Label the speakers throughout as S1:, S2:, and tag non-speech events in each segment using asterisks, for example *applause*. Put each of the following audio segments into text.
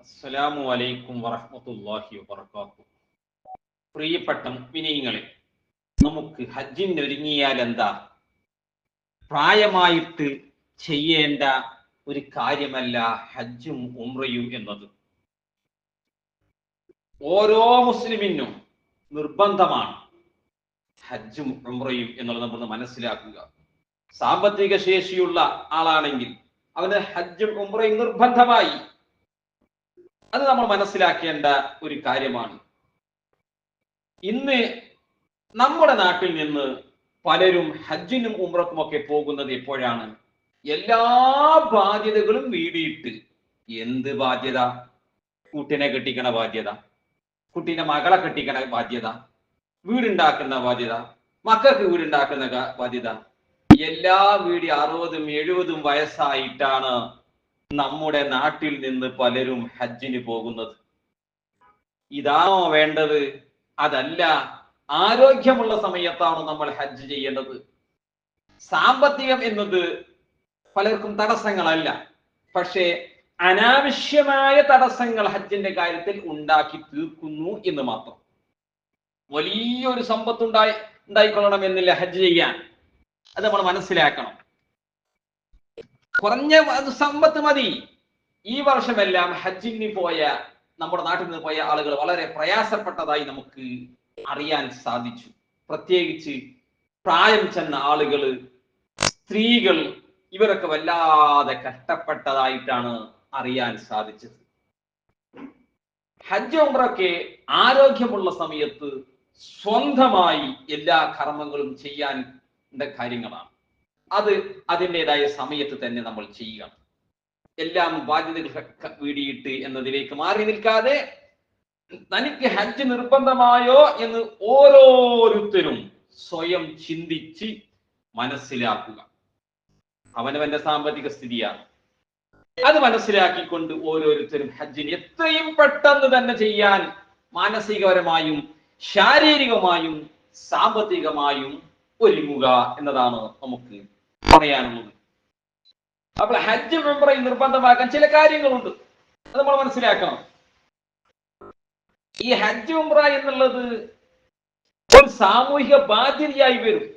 S1: അസ്സലാമു അലൈക്കും വറഹ്മത്തുള്ളാഹി വബർക്കാത്തു പ്രിയപ്പെട്ട വിനയങ്ങളെ നമുക്ക് ഹജ്ജിന് ഒരുങ്ങിയാൽ എന്താ? പ്രായമായിട്ട് ചെയ്യേണ്ട ഒരു കാര്യമല്ല ഹജ്ജും ഉംറയും എന്നത്. ഓരോ മുസ്ലിമിനും നിർബന്ധമാണ് ഹജ്ജും ഉംറയും എന്നുള്ളത് നമ്മൾ മനസ്സിലാക്കുക. സാമ്പത്തിക ശേഷിയുള്ള ആളാണെങ്കിൽ അവന് ഹജ്ജും ഉംറയും നിർബന്ധമായി. അത് നമ്മൾ മനസ്സിലാക്കേണ്ട ഒരു കാര്യമാണ്. ഇന്ന് നമ്മുടെ നാട്ടിൽ നിന്ന് പലരും ഹജ്ജിനും ഉമ്രക്കുമൊക്കെ പോകുന്നത് എപ്പോഴാണ്? എല്ലാ ബാധ്യതകളും വീടിയിട്ട്. എന്ത് ബാധ്യത? കുട്ടിനെ കെട്ടിക്കണ ബാധ്യത. കുട്ടീനെ മകളെ കെട്ടിക്കണ ബാധ്യത. വീടുണ്ടാക്കുന്ന ബാധ്യത. മക്കൾക്ക് വീടുണ്ടാക്കുന്ന ബാധ്യത. എല്ലാ വീടും അറുപതും എഴുപതും വയസ്സായിട്ടാണ് നമ്മുടെ നാട്ടിൽ നിന്ന് പലരും ഹജ്ജിന് പോകുന്നത്. ഇതാണോ വേണ്ടത്? അതല്ല ആരോഗ്യമുള്ള സമയത്താണ് നമ്മൾ ഹജ്ജ് ചെയ്യേണ്ടത്. സാമ്പത്തികം എന്നത് പലർക്കും തടസ്സങ്ങളല്ല. പക്ഷേ അനാവശ്യമായ തടസ്സങ്ങൾ ഹജ്ജിന്റെ കാര്യത്തിൽ ഉണ്ടാക്കി തീർക്കുന്നു എന്ന് മാത്രം. വലിയൊരു സമ്പത്ത് ഉണ്ടായി ഉണ്ടായിക്കൊള്ളണം എന്നില്ല ഹജ്ജ് ചെയ്യാൻ. അത് നമ്മൾ മനസ്സിലാക്കണം. കുറഞ്ഞ സമ്പത്ത് മതി. ഈ വർഷമെല്ലാം ഹജ്ജിന് പോയ നമ്മുടെ നാട്ടിൽ നിന്ന് പോയ ആളുകൾ വളരെ പ്രയാസപ്പെട്ടതായി നമുക്ക് അറിയാൻ സാധിച്ചു. പ്രത്യേകിച്ച് പ്രായം ചെന്ന ആളുകൾ സ്ത്രീകൾ ഇവരൊക്കെ വല്ലാതെ കഷ്ടപ്പെട്ടതായിട്ടാണ് അറിയാൻ സാധിച്ചത്. ഹജ്ജ് ഉംറയ്ക്ക് ആരോഗ്യമുള്ള സമയത്ത് സ്വന്തമായി എല്ലാ കർമ്മങ്ങളും ചെയ്യാൻ കാര്യങ്ങളാണ്. അത് അതിന്റെതായ സമയത്ത് തന്നെ നമ്മൾ ചെയ്യണം എല്ലാം ബാധ്യതകൾ വീടിയിട്ട് എന്നതിലേക്ക് മാറി നിൽക്കാതെ തനിക്ക് ഹജ്ജ് നിർബന്ധമായോ എന്ന് ഓരോരുത്തരും സ്വയം ചിന്തിച്ച് മനസ്സിലാക്കുക. അവനവന്റെ സാമ്പത്തിക സ്ഥിതിയാണ്. അത് മനസ്സിലാക്കിക്കൊണ്ട് ഓരോരുത്തരും ഹജ്ജിന് എത്രയും പെട്ടെന്ന് തന്നെ ചെയ്യാൻ മാനസികപരമായും ശാരീരികമായും സാമ്പത്തികമായും ഒരുങ്ങുക എന്നതാണ് നമുക്ക് പറയാനുള്ളത്. അപ്പോൾ ഹജ്ജ് മെമ്പറയിൽ നിർബന്ധമാക്കാൻ ചില കാര്യങ്ങളുണ്ട്. അത് നമ്മൾ മനസ്സിലാക്കണം. ഈ ഹജ്ജ് ഉംറ എന്നുള്ളത് ഒരു സാമൂഹിക ബാധ്യതയായി വരും.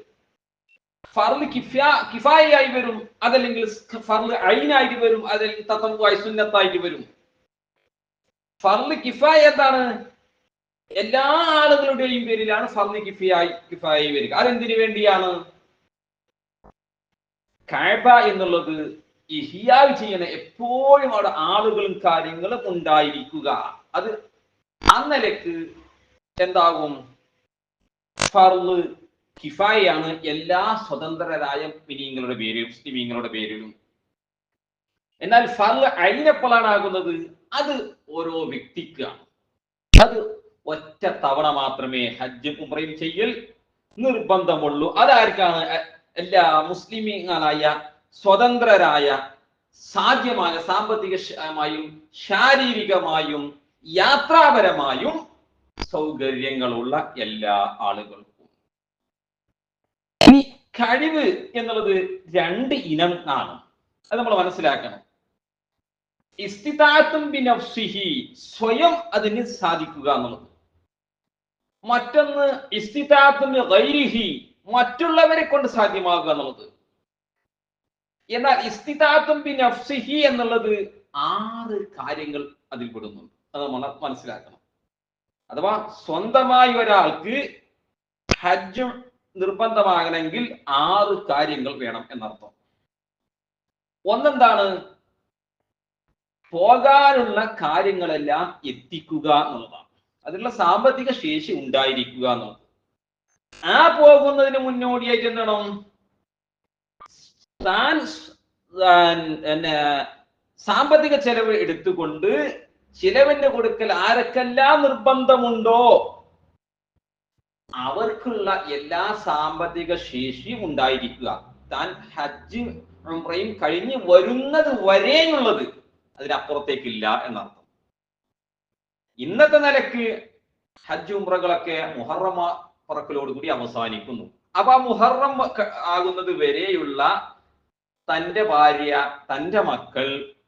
S1: ഫർൾ കിഫാ കിഫായയായി വരും. അതല്ലെങ്കിൽ ഫർൾ അയിനായിട്ട് വരും. അതല്ലെങ്കിൽ തത്വമായി സുന്നത്തായിട്ട് വരും. ഫർൾ കിഫായ എന്താണ്? എല്ലാ ആളുകളുടെയും പേരിലാണ് ഫർൾ കിഫിയായി കിഫായി വരിക. അതെന്തിനു വേണ്ടിയാണ്? കഅബ എന്നുള്ളത് ഈ ഹിയാവ് ചെയ്യുന്ന എപ്പോഴും അവിടെ ആളുകളും കാര്യങ്ങളും ഉണ്ടായിരിക്കുക. അത് അന്നലക്ക് എന്താകും? ഫർൾ കിഫായാണ് എല്ലാ സ്വതന്ത്രരായ മിനിങ്ങളുടെ പേരിലും മുസ്ലിമീങ്ങളുടെ പേരിലും. എന്നാൽ ഫർൾ അയിനെപ്പോഴാണ് അത് ഓരോ വ്യക്തിക്കാണ് അത് ഒറ്റ തവണ മാത്രമേ ഹജ്ജും ഉംറയും ചെയ്യൽ നിർബന്ധമുള്ളൂ. അതാർക്കാണ് എല്ലാ മുസ്ലിമീങ്ങളായ സ്വതന്ത്രരായ സാധ്യമായ സാമ്പത്തികമായും ശാരീരികമായും യാത്രാപരമായും സൗകര്യങ്ങളുള്ള എല്ലാ ആളുകൾക്കും. ഇനി കഴിവ് എന്നുള്ളത് രണ്ട് ഇനം ആണ്. അത് നമ്മൾ മനസ്സിലാക്കണം. ഇസ്തിതാത്തും ബിനഫ്സിഹി സ്വയം അതിന് സാധിക്കുക എന്നുള്ളത്. മറ്റൊന്ന് ഇസ്തിതാത്തും ഗൈരിഹി മറ്റുള്ളവരെ കൊണ്ട് സാധ്യമാകുക എന്നുള്ളത്. എന്നാൽ ഇസ്തിതാത്തും ബിനഫ്സിഹി എന്നുള്ളത് ആറ് കാര്യങ്ങൾ അതിൽ പെടുന്നുണ്ട്. അത് നമ്മൾ മനസ്സിലാക്കണം. അഥവാ സ്വന്തമായി ഒരാൾക്ക് ഹജ്ജ് നിർബന്ധമാകണമെങ്കിൽ ആറ് കാര്യങ്ങൾ വേണം എന്നർത്ഥം. ഒന്നെന്താണ്? പോകാനുള്ള കാര്യങ്ങളെല്ലാം എത്തിക്കുക എന്നുള്ളതാണ്. അതിനുള്ള സാമ്പത്തിക ശേഷി ഉണ്ടായിരിക്കുക എന്നുള്ളത്. ആ പോകുന്നതിന് മുന്നോടിയായിട്ട് എന്താണ് താൻ പിന്നെ സാമ്പത്തിക ചെലവ് എടുത്തുകൊണ്ട് ചിലവിന്റെ കൊടുക്കൽ ആരൊക്കെല്ലാം നിർബന്ധമുണ്ടോ? അവർക്കുള്ള എല്ലാ സാമ്പത്തിക ശേഷിയും ഉണ്ടായിരിക്കുക. താൻ ഹജ്ജ് ഉംറയും കഴിഞ്ഞ് വരുന്നത് വരെയുള്ളത് അതിനപ്പുറത്തേക്കില്ല എന്നർത്ഥം. ഇന്നത്തെ നിലയ്ക്ക് ഹജ്ജ് ഉംറകളൊക്കെ മുഹറമ പറക്കലോടുകൂടി അവസാനിക്കുന്നു. അപ്പൊ ആ മുഹറം ആകുന്നത് വരെയുള്ള തന്റെ ഭാര്യ തന്റെ മക്കൾ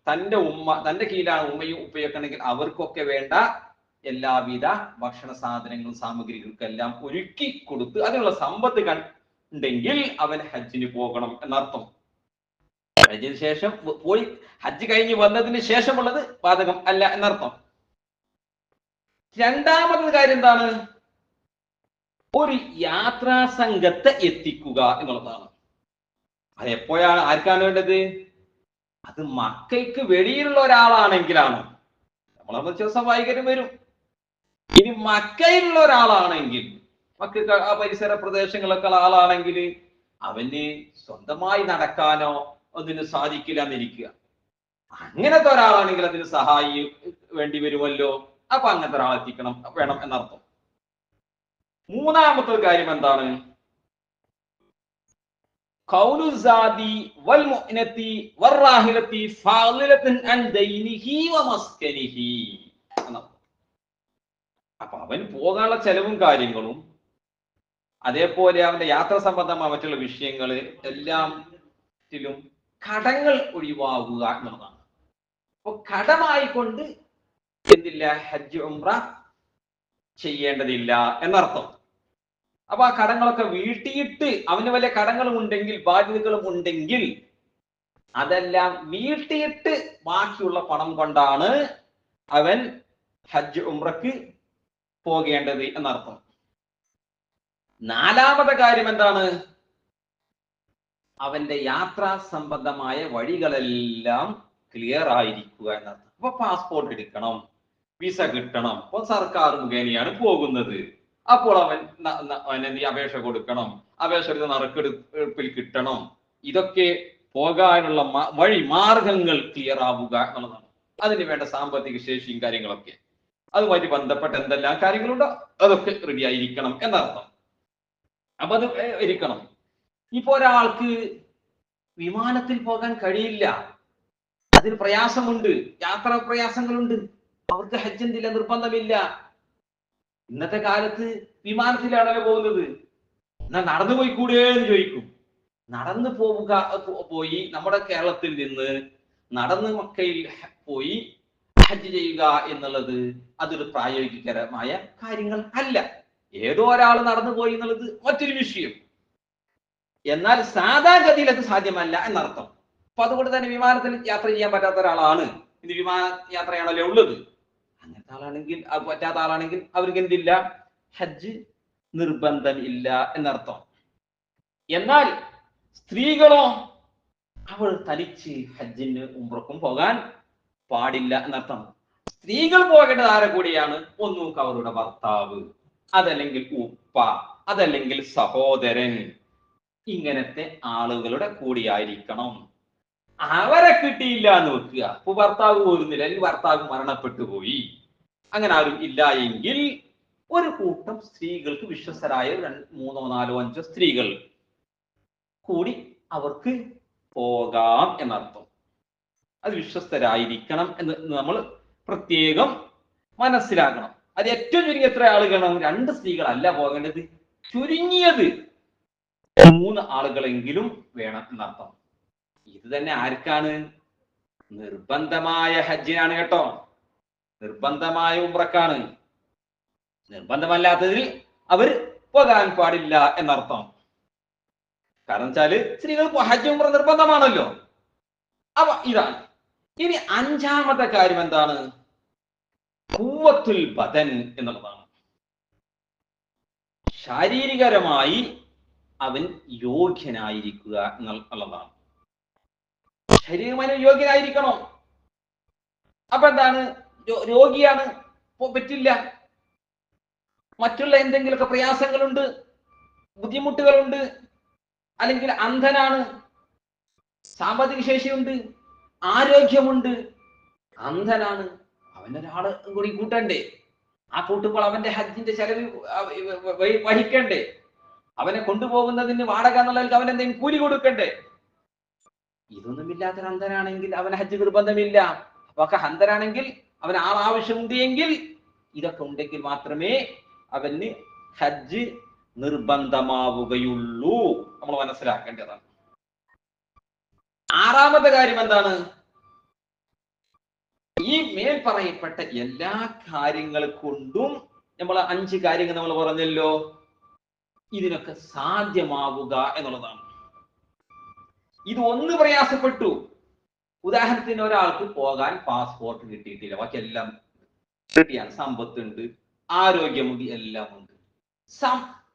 S1: തന്റെ ഉമ്മ തന്റെ കീഴിലാണ് ഉമ്മയും ഉപ്പയൊക്കെ അവർക്കൊക്കെ വേണ്ട എല്ലാവിധ ഭക്ഷണ സാധനങ്ങളും സാമഗ്രികൾക്കെല്ലാം ഒരുക്കി കൊടുത്ത് അതിനുള്ള സമ്പത്ത് കണ്ടെങ്കിൽ അവൻ ഹജ്ജിന് പോകണം എന്നർത്ഥം. ഹജ്ജിന് ശേഷം പോയി ഹജ്ജ് കഴിഞ്ഞ് വന്നതിന് ശേഷമുള്ളത് ബാധകം അല്ല എന്നർത്ഥം. രണ്ടാമത്തെ കാര്യം എന്താണ്? ഒരു യാത്രാ സംഘത്തെ എത്തിക്കുക എന്നുള്ളതാണ്. അത് എപ്പോഴാണ് ആർക്കാണ് വേണ്ടത്? അത് മക്കൾക്ക് വെളിയിലുള്ള ഒരാളാണെങ്കിലാണ്. നമ്മളെ സംബന്ധിച്ച് സ്വാഭാവികരും വരും. ഇനി മക്കയിലുള്ള ഒരാളാണെങ്കിൽ മക്കൾക്ക് ആ പരിസര പ്രദേശങ്ങളൊക്കെ ആളാണെങ്കിൽ അവന് സ്വന്തമായി നടക്കാനോ അതിന് സാധിക്കില്ല എന്നിരിക്കുക. അങ്ങനത്തെ ഒരാളാണെങ്കിൽ അതിന് സഹായി വേണ്ടി വരുമല്ലോ. അപ്പൊ അങ്ങനത്തെ ഒരാളെത്തിക്കണം വേണം എന്നർത്ഥം. മൂന്നാമത്തെ കാര്യം എന്താണ്. അപ്പൊ അവൻ പോകാനുള്ള ചെലവും കാര്യങ്ങളും അതേപോലെ അവന്റെ യാത്ര സംബന്ധമായ മറ്റുള്ള വിഷയങ്ങൾ എല്ലാത്തിലും കടങ്ങൾ ഒഴിവാകുക എന്നുള്ളതാണ്. അപ്പൊ കടമായിക്കൊണ്ട് എന്തില്ല? ഹജ്ജ് ഉംറ ചെയ്യേണ്ടതില്ല എന്നർത്ഥം. അപ്പൊ ആ കടങ്ങളൊക്കെ വീട്ടിയിട്ട് അവന് വല്ല കടങ്ങളും ഉണ്ടെങ്കിൽ ബാധ്യതകളും ഉണ്ടെങ്കിൽ അതെല്ലാം വീട്ടിയിട്ട് ബാക്കിയുള്ള പണം കൊണ്ടാണ് അവൻ ഹജ്ജ് ഉംറക്ക് പോകേണ്ടത് എന്നർത്ഥം. നാലാമത്തെ കാര്യം എന്താണ്? അവന്റെ യാത്രാ സംബന്ധമായ വഴികളെല്ലാം ക്ലിയർ ആയിരിക്കുക എന്നർത്ഥം. അപ്പൊ പാസ്പോർട്ട് എടുക്കണം വിസ കിട്ടണം. അപ്പൊ സർക്കാർ മുഖേനയാണ് പോകുന്നത്. അപ്പോൾ അവൻ അവനെന്ത്? അപേക്ഷ കൊടുക്കണം. അപേക്ഷ നറുക്കെടുപ്പിൽ കിട്ടണം. ഇതൊക്കെ പോകാനുള്ള വഴി മാർഗങ്ങൾ ക്ലിയർ ആവുക എന്നുള്ളതാണ്. അതിന് വേണ്ട സാമ്പത്തിക ശേഷിയും കാര്യങ്ങളൊക്കെ. അതുമായി ബന്ധപ്പെട്ട എന്തെല്ലാം കാര്യങ്ങളുണ്ടോ? അതൊക്കെ റെഡി ആയിരിക്കണം എന്നർത്ഥം. അപ്പൊ അത് ഇരിക്കണം. ഇപ്പൊ ഒരാൾക്ക് വിമാനത്തിൽ പോകാൻ കഴിയില്ല. അതിന് പ്രയാസമുണ്ട്. യാത്രാ പ്രയാസങ്ങളുണ്ട്. അവർക്ക് ഹജ്ജ് എന്തില്ല നിർബന്ധമില്ല. ഇന്നത്തെ കാലത്ത് വിമാനത്തിലാണല്ലോ പോകുന്നത്. എന്നാ നടന്നു പോയി കൂടെ എന്ന് ചോദിക്കും. നടന്നു പോവുക പോയി നമ്മുടെ കേരളത്തിൽ നിന്ന് നടന്ന് മക്കയിൽ പോയി ഹജ്ജ് ചെയ്യുക എന്നുള്ളത് അതൊരു പ്രായോഗികരമായ കാര്യങ്ങൾ അല്ല. ഏതോ ഒരാൾ നടന്നു പോയി എന്നുള്ളത് മറ്റൊരു വിഷയം. എന്നാൽ സാധാഗതിയിൽ അത് സാധ്യമല്ല എന്നർത്ഥം. അപ്പൊ അതുകൊണ്ട് തന്നെ വിമാനത്തിൽ യാത്ര ചെയ്യാൻ പറ്റാത്ത ഒരാളാണ് ഇത് വിമാന യാത്രയാണല്ലോ ഉള്ളത്. അങ്ങനത്തെ ആളാണെങ്കിൽ അത് പറ്റാത്ത ആളാണെങ്കിൽ അവർക്ക് എന്തില്ല? ഹജ്ജ് നിർബന്ധം ഇല്ല എന്നർത്ഥം. എന്നാൽ സ്ത്രീകളോ അവൾ തനിച്ച് ഹജ്ജിന് ഉംറക്കും പോകാൻ പാടില്ല എന്നർത്ഥം. സ്ത്രീകൾ പോകേണ്ടത് ആരെ കൂടിയാണ്? ഒന്നും അവരുടെ ഭർത്താവ് അതല്ലെങ്കിൽ ഉപ്പ അതല്ലെങ്കിൽ സഹോദരൻ. ഇങ്ങനത്തെ ആളുകളുടെ കൂടിയായിരിക്കണം. അവരെ കിട്ടിയില്ല എന്ന് വെക്കുക. അപ്പൊ ഭർത്താവ് പോരുന്നില്ല അല്ലെങ്കിൽ ഭർത്താവ് മരണപ്പെട്ടു പോയി. അങ്ങനെ ആരും ഇല്ല എങ്കിൽ ഒരു കൂട്ടം സ്ത്രീകൾക്ക് വിശ്വസരായ മൂന്നോ നാലോ അഞ്ചോ സ്ത്രീകൾ കൂടി അവർക്ക് പോകാം എന്നർത്ഥം. അത് വിശ്വസ്തരായിരിക്കണം എന്ന് നമ്മൾ പ്രത്യേകം മനസ്സിലാക്കണം. അത് ഏറ്റവും ചുരുങ്ങിയ എത്ര ആളുകളാണ്? രണ്ട് സ്ത്രീകളല്ല പോകേണ്ടത്. ചുരുങ്ങിയത് മൂന്ന് ആളുകളെങ്കിലും വേണം എന്നർത്ഥം. ഇത് തന്നെ ആർക്കാണ്? നിർബന്ധമായ ഹജ്ജിനാണ് കേട്ടോ. നിർബന്ധമായ ഉംറക്കാണ്. നിർബന്ധമല്ലാത്തതിൽ അവർ പോകാൻ പാടില്ല എന്നർത്ഥം. കാരണം വെച്ചാൽ സ്ത്രീകൾക്ക് ഹജ്ജ് ഉംറ നിർബന്ധമാണല്ലോ. അപ്പൊ ഇതാണ്. ഇനി അഞ്ചാമത്തെ കാര്യം എന്താണ്? കൂവത്തുൽ ബദൻ എന്നുള്ളതാണ്. ശാരീരികരമായി അവൻ യോഗ്യനായിരിക്കുക എന്നുള്ളതാണ്. ശരീരമായി യോഗ്യനായിരിക്കണം. അപ്പൊ എന്താണ്? രോഗിയാണ് പറ്റില്ല. മറ്റുള്ള എന്തെങ്കിലുമൊക്കെ പ്രയാസങ്ങളുണ്ട് ബുദ്ധിമുട്ടുകളുണ്ട് അല്ലെങ്കിൽ അന്ധനാണ് സാമ്പത്തിക ശേഷിയുണ്ട് ആരോഗ്യമുണ്ട് അന്ധനാണ് അവനൊരാൾ കൂടി കൂട്ടണ്ടേ? ആ കൂട്ടുമ്പോൾ അവന്റെ ഹജ്ജിന്റെ ചെലവ് വഹിക്കണ്ടേ? അവനെ കൊണ്ടുപോകുന്നതിന് വാടക എന്നുള്ളതിൽ അവൻ എന്തെങ്കിലും കൂലി കൊടുക്കണ്ടേ? ഇതൊന്നുമില്ലാത്തൊരു അന്ധനാണെങ്കിൽ അവൻ ഹജ്ജ് നിർബന്ധമില്ല. അപ്പൊ അന്ധനാണെങ്കിൽ അവൻ ആൾ ആവശ്യമുണ്ട് എങ്കിൽ ഇതൊക്കെ ഉണ്ടെങ്കിൽ മാത്രമേ അവന് ഹജ്ജ് നിർബന്ധമാവുകയുള്ളൂ. നമ്മൾ മനസ്സിലാക്കേണ്ടതാണ്. ആറാമത്തെ കാര്യം എന്താണ്? ഈ മേൽ പറയപ്പെട്ട എല്ലാ കാര്യങ്ങൾ കൊണ്ടും നമ്മൾ അഞ്ച് കാര്യങ്ങൾ നമ്മൾ പറഞ്ഞല്ലോ. ഇതിനൊക്കെ സാധ്യമാവുക എന്നുള്ളതാണ്. ഇത് ഒന്ന് പ്രയാസപ്പെട്ടു. ഉദാഹരണത്തിന് ഒരാൾക്ക് പോകാൻ പാസ്പോർട്ട് കിട്ടിയിട്ടില്ല. ബാക്കി എല്ലാം കിട്ടിയാണ്. സമ്പത്തുണ്ട് ആരോഗ്യമുണ്ട് എല്ലാം ഉണ്ട്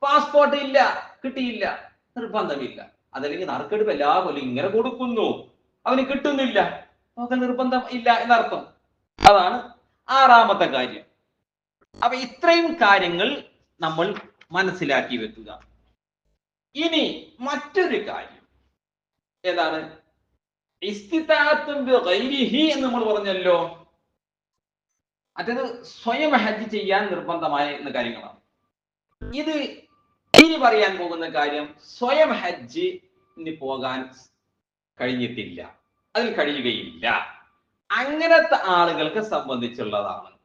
S1: പാസ്പോർട്ട് ഇല്ല കിട്ടിയില്ല നിർബന്ധമില്ല. അതല്ലെങ്കിൽ നറുക്കെടുപ്പ് എല്ലാ കൊല്ലം ഇങ്ങനെ കൊടുക്കുന്നു. അവന് കിട്ടുന്നില്ല. പോകാൻ നിർബന്ധം ഇല്ല എന്നർത്ഥം. അതാണ് ആറാമത്തെ കാര്യം. അപ്പൊ ഇത്രയും കാര്യങ്ങൾ നമ്മൾ മനസ്സിലാക്കി വെക്കുക. ഇനി മറ്റൊരു കാര്യം. ഏതാണ്? എന്ന് നമ്മൾ പറഞ്ഞല്ലോ. അതായത് സ്വയം ഹജ്ജ് ചെയ്യാൻ നിർബന്ധമായ എന്ന കാര്യങ്ങളാണ്. ഇത് ഇനി പറയാൻ പോകുന്ന കാര്യം സ്വയം ഹജ്ജിന് പോകാൻ കഴിഞ്ഞിട്ടില്ല. അതിൽ കഴിയുകയില്ല. അങ്ങനത്തെ ആളുകൾക്ക് സംബന്ധിച്ചുള്ളതാണ്.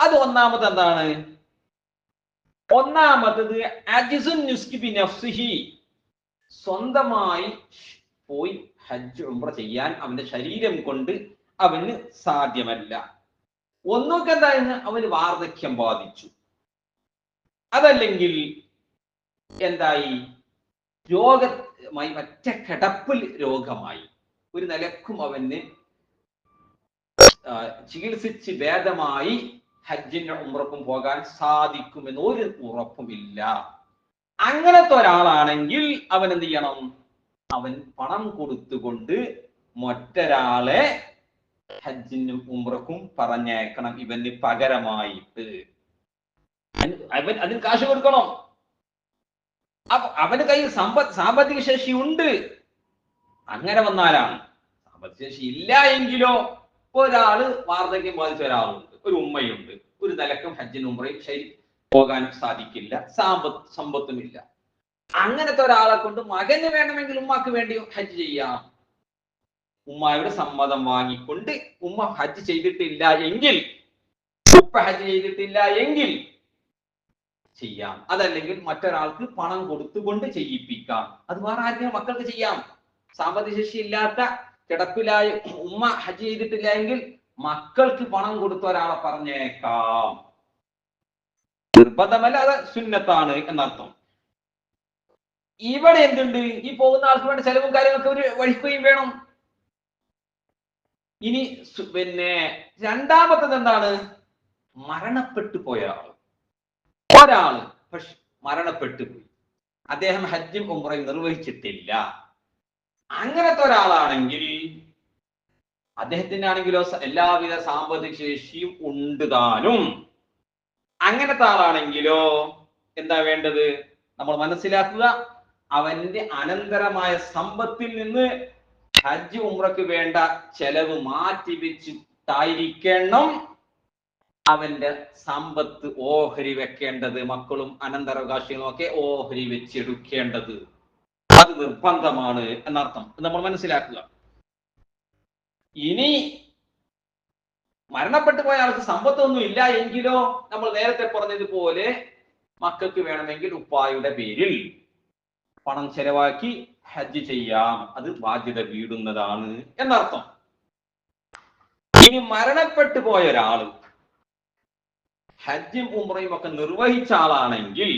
S1: അത് ഒന്നാമത് എന്താണ്? ഒന്നാമത്തത് അജിസുൻ സ്വന്തമായി പോയി ഹജ്ജ് ഉംറ ചെയ്യാൻ അവന്റെ ശരീരം കൊണ്ട് അവന് സാധ്യമല്ല. ഒന്നൊക്കെ എന്തായിരുന്നു അവന് വാർദ്ധക്യം ബാധിച്ചു. അതല്ലെങ്കിൽ എന്തായി? രോഗമായി മറ്റ കിടപ്പിൽ രോഗമായി. ഒരു നിലക്കും അവന് ചികിത്സിച്ച് ഭേദമായി ഹജ്ജിന്റെ ഉമ്രക്കും പോകാൻ സാധിക്കുമെന്ന് ഒരു ഉറപ്പുമില്ല. അങ്ങനത്തെ ഒരാളാണെങ്കിൽ അവൻ എന്ത് ചെയ്യണം? അവൻ പണം കൊടുത്തുകൊണ്ട് മറ്റൊരാളെ ഹജ്ജിനും ഉംറക്കും പറഞ്ഞേക്കണം ഇവന് പകരമായിട്ട്. അവൻ അതിന് കാശ് കൊടുക്കണം. അവന് കയ്യിൽ സമ്പ സാമ്പത്തിക ശേഷി ഉണ്ട്. അങ്ങനെ വന്നാലാണ് സാമ്പത്തിക ശേഷി ഇല്ല എങ്കിലോ ഒരാൾ വാർദ്ധക്യം ബാധിച്ച ഒരാളുണ്ട് ഒരു ഉമ്മയുണ്ട്. ഒരു നിലക്കും ഹജ്ജിനും ഉംറയും ശരി പോകാൻ സാധിക്കില്ല സാമ്പത്ത് സമ്പത്തുമില്ല. അങ്ങനത്തെ ഒരാളെ കൊണ്ട് മകന് വേണമെങ്കിൽ ഉമ്മാക്ക് വേണ്ടി ഹജ്ജ് ചെയ്യാം. ഉമ്മായുടെ സമ്മതം വാങ്ങിക്കൊണ്ട് ഉമ്മ ഹജ്ജ് ചെയ്തിട്ടില്ല എങ്കിൽ ഉപ്പ ഹജ്ജ് ചെയ്തിട്ടില്ല എങ്കിൽ ചെയ്യാം. അതല്ലെങ്കിൽ മറ്റൊരാൾക്ക് പണം കൊടുത്തുകൊണ്ട് ചെയ്യിപ്പിക്കാം. അത് വേറെ ആരെങ്കിലും മക്കൾക്ക് ചെയ്യാം. സാമ്പത്തിക ശേഷി ഇല്ലാത്ത കിടപ്പിലായ ഉമ്മ ഹജ്ജ് ചെയ്തിട്ടില്ല എങ്കിൽ മക്കൾക്ക് പണം കൊടുത്ത ഒരാളെ പറഞ്ഞേക്കാം. നിർബന്ധമല്ല അത് സുന്നത്താണ് എന്നർത്ഥം. ഇവിടെ എന്തുണ്ട്? ഈ പോകുന്ന ആൾക്ക് വേണ്ട ചെലവും കാര്യങ്ങളൊക്കെ ഒരു വഹിക്കുകയും വേണം. ഇനി പിന്നെ രണ്ടാമത്തത് എന്താണ്? മരണപ്പെട്ടു പോയ ആൾ ഒരാൾ മരണപ്പെട്ടു പോയി. അദ്ദേഹം ഹജ്ജും ഉംറയും നിർവഹിച്ചിട്ടില്ല. അങ്ങനത്തെ ഒരാളാണെങ്കിൽ അദ്ദേഹത്തിന്റെ ആണെങ്കിലോ എല്ലാവിധ സാമ്പത്തിക ശേഷിയും ഉണ്ട് താനും. അങ്ങനത്തെ ആളാണെങ്കിലോ എന്താ വേണ്ടത്? നമ്മൾ മനസ്സിലാക്കുക. അവന്റെ അനന്തരമായ സമ്പത്തിൽ നിന്ന് ഹജ്ജ് ഉമ്രക്ക് വേണ്ട ചെലവ് മാറ്റി വെച്ചിട്ടായിരിക്കണം അവന്റെ സമ്പത്ത് ഓഹരി വെക്കേണ്ടത്. മക്കളും അനന്തരാവകാശികളും ഒക്കെ ഓഹരി വെച്ചെടുക്കേണ്ടത്. അത് നിർബന്ധമാണ് എന്നർത്ഥം. നമ്മൾ മനസ്സിലാക്കുക. ഇനി മരണപ്പെട്ടു പോയ ആൾക്ക് സമ്പത്തൊന്നും ഇല്ല എങ്കിലോ നമ്മൾ നേരത്തെ പറഞ്ഞതുപോലെ മക്കൾക്ക് വേണമെങ്കിൽ ഉപ്പായുടെ പേരിൽ പണം ചെലവാക്കി ഹജ്ജ് ചെയ്യാം. അത് ബാധ്യത വീടുന്നതാണ് എന്നർത്ഥം. ഇനി മരണപ്പെട്ടു പോയ ഒരാൾ ഹജ്ജും ഉംറയും ഒക്കെ നിർവഹിച്ച ആളാണെങ്കിൽ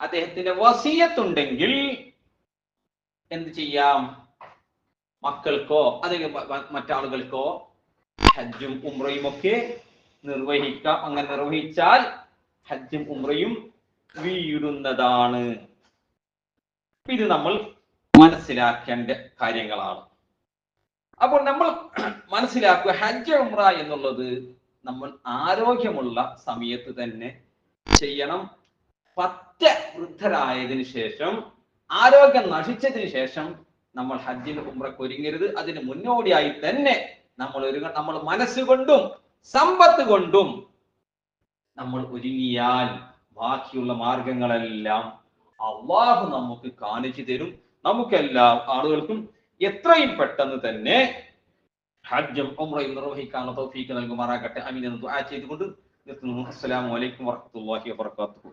S1: അദ്ദേഹത്തിന്റെ വസീയത്തുണ്ടെങ്കിൽ എന്ത് ചെയ്യാം? മക്കൾക്കോ അല്ലെങ്കിൽ മറ്റാളുകൾക്കോ ഹജ്ജും ഉംറയും ഒക്കെ നിർവഹിക്കാം. അങ്ങനെ നിർവഹിച്ചാൽ ഹജ്ജും ഉംറയും വീടുന്നതാണ് ഇത് നമ്മൾ മനസ്സിലാക്കേണ്ട കാര്യങ്ങളാണ്. അപ്പോൾ നമ്മൾ *clears throat* മനസ്സിലാക്കുക ഹജ്ജ് ഉംറ എന്നുള്ളത് നമ്മൾ ആരോഗ്യമുള്ള സമയത്ത് തന്നെ ചെയ്യണം. പറ്റ വൃദ്ധരായതിന് ശേഷം ആരോഗ്യം നശിച്ചതിന് ശേഷം നമ്മൾ ഹജ്ജിന് ഉംറക്ക് ഒരുങ്ങരുത്. അതിന് മുന്നോടിയായി തന്നെ നമ്മൾ ഒരു നമ്മൾ മനസ്സുകൊണ്ടും സമ്പത്ത് കൊണ്ടും നമ്മൾ ഒരുങ്ങിയാൽ ബാക്കിയുള്ള മാർഗങ്ങളെല്ലാം അള്ളാഹു നമുക്ക് കാണിച്ചു തരും. നമുക്കെല്ലാ ആളുകൾക്കും എത്രയും പെട്ടെന്ന് തന്നെ ഹജ്ജും ഉംറയും നിർവഹിക്കാനുള്ള തൗഫീക്ക് നൽകുമാറാകട്ടെ. അമീൻ എന്ന് ദുആ ചെയ്തുകൊണ്ട് നിർത്തുന്നു. അസ്സലാമു അലൈക്കും വറഹ്മത്തുള്ളാഹി വബറകാതുഹു.